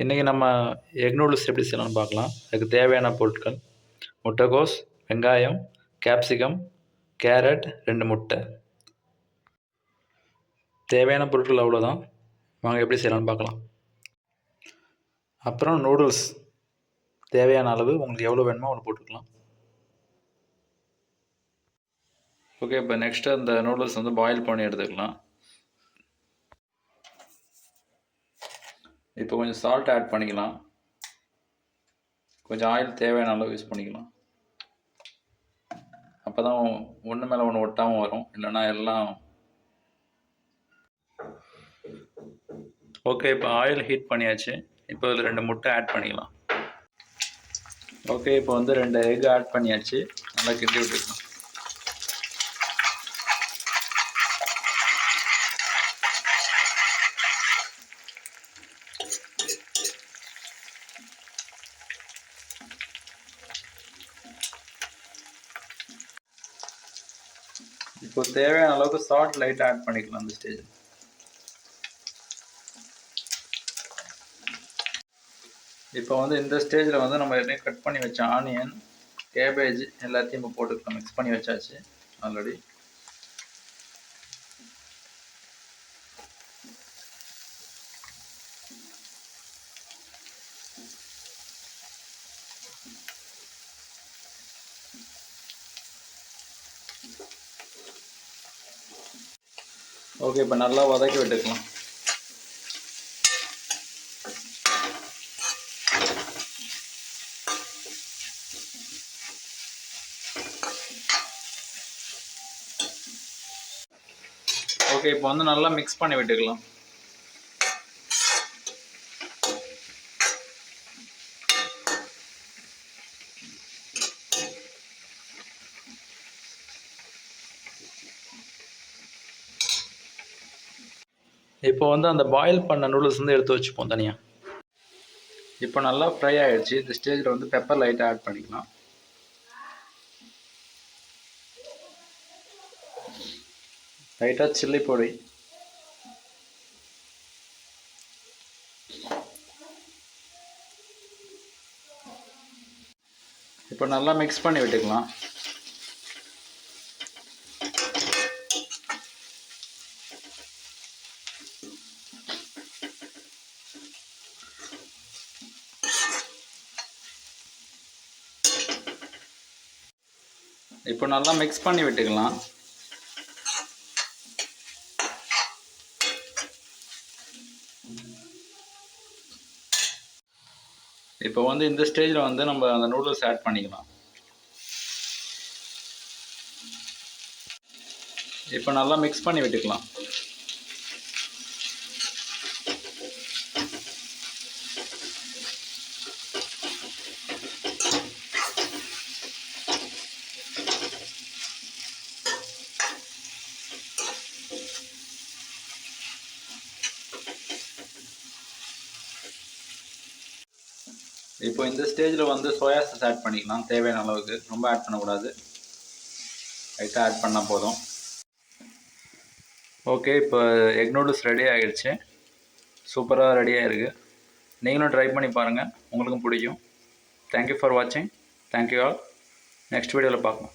இன்றைக்கி நம்ம egg noodles எப்படி செய்யலாம்னு பார்க்கலாம். அதுக்கு தேவையான பொருட்கள் முட்டைகோஸ் வெங்காயம் கேப்சிகம் கேரட் ரெண்டு முட்டை. தேவையான பொருட்கள் அவ்வளோதான் வாங்க எப்படி செய்யலாம்னு பார்க்கலாம். அப்புறம் நூடுல்ஸ் தேவையான அளவு உங்களுக்கு எவ்வளோ வேணுமோ அவ்வளோ போட்டுக்கலாம். ஓகே இப்போ நெக்ஸ்ட்டு அந்த நூடுல்ஸ் வந்து பாயில் பண்ணி எடுத்துக்கலாம். இப்போ கொஞ்சம் சால்ட் ஆட் பண்ணிக்கலாம். கொஞ்சம் ஆயில் தேவையான அளவு யூஸ் பண்ணிக்கலாம். அப்போ தான் ஒன்று மேலே ஒன்று ஒட்டாமல் வரும். இல்லைன்னா எல்லாம் ஓகே இப்போ ஆயில் ஹீட் பண்ணியாச்சு. இப்போ இதில் ரெண்டு முட்டை ஆட் பண்ணிக்கலாம். ஓகே இப்போ வந்து ரெண்டு எக் ஆட் பண்ணியாச்சு. நல்லா கிண்டி விட்டுக்கலாம். இப்போ தேவையான அளவுக்கு சால்ட் லைட்டாக ஆட் பண்ணிக்கலாம் அந்த ஸ்டேஜ் இப்போ வந்து இந்த ஸ்டேஜில் வந்து நம்ம ஏற்கனவே கட் பண்ணி வச்ச ஆனியன் கேபேஜ் எல்லாத்தையும் இப்போ போட்டுக்கலாம் மிக்ஸ் பண்ணி வச்சாச்சு ஆல்ரெடி ஓகே இப்போ நல்லா வதக்கி விட்டுக்கலாம். ஓகே இப்போ வந்து நல்லா மிக்ஸ் பண்ணி விட்டுக்கலாம். இப்போ வந்து அந்த பாயில் பண்ண நூடுல்ஸ் வந்து எடுத்து வச்சுப்போம் தனியாக இப்போ நல்லா ஃப்ரை ஆகிடுச்சு இந்த ஸ்டேஜில் வந்து பெப்பர் லைட்டாக ஆட் பண்ணிக்கலாம். லைட்டாக சில்லி பொடி. இப்போ நல்லா மிக்ஸ் பண்ணி விட்டுக்கலாம். இப்போ நல்லா மிக்ஸ் பண்ணி விட்டுக்கலாம். இப்போ வந்து இந்த ஸ்டேஜில் வந்து நம்ம அந்த நூடுல்ஸ் ஆட் பண்ணிக்கலாம். இப்போ நல்லா மிக்ஸ் பண்ணி விட்டுக்கலாம். இப்போ இந்த ஸ்டேஜில் வந்து சோயா சாஸ் ஆட் பண்ணிக்கலாம். தேவையான அளவுக்கு. ரொம்ப ஆட் பண்ணக்கூடாது. லைட்டாக ஆட் பண்ணால் போதும். ஓகே இப்போ எக் நூடுல்ஸ் ரெடி ஆகிடுச்சு. சூப்பராக ரெடியாக இருக்குது நீங்களும் ட்ரை பண்ணி பாருங்கள் உங்களுக்கும் பிடிக்கும். தேங்க்யூ ஃபார் வாட்சிங் தேங்க்யூ ஆல் நெக்ஸ்ட் வீடியோவில் பார்க்கலாம்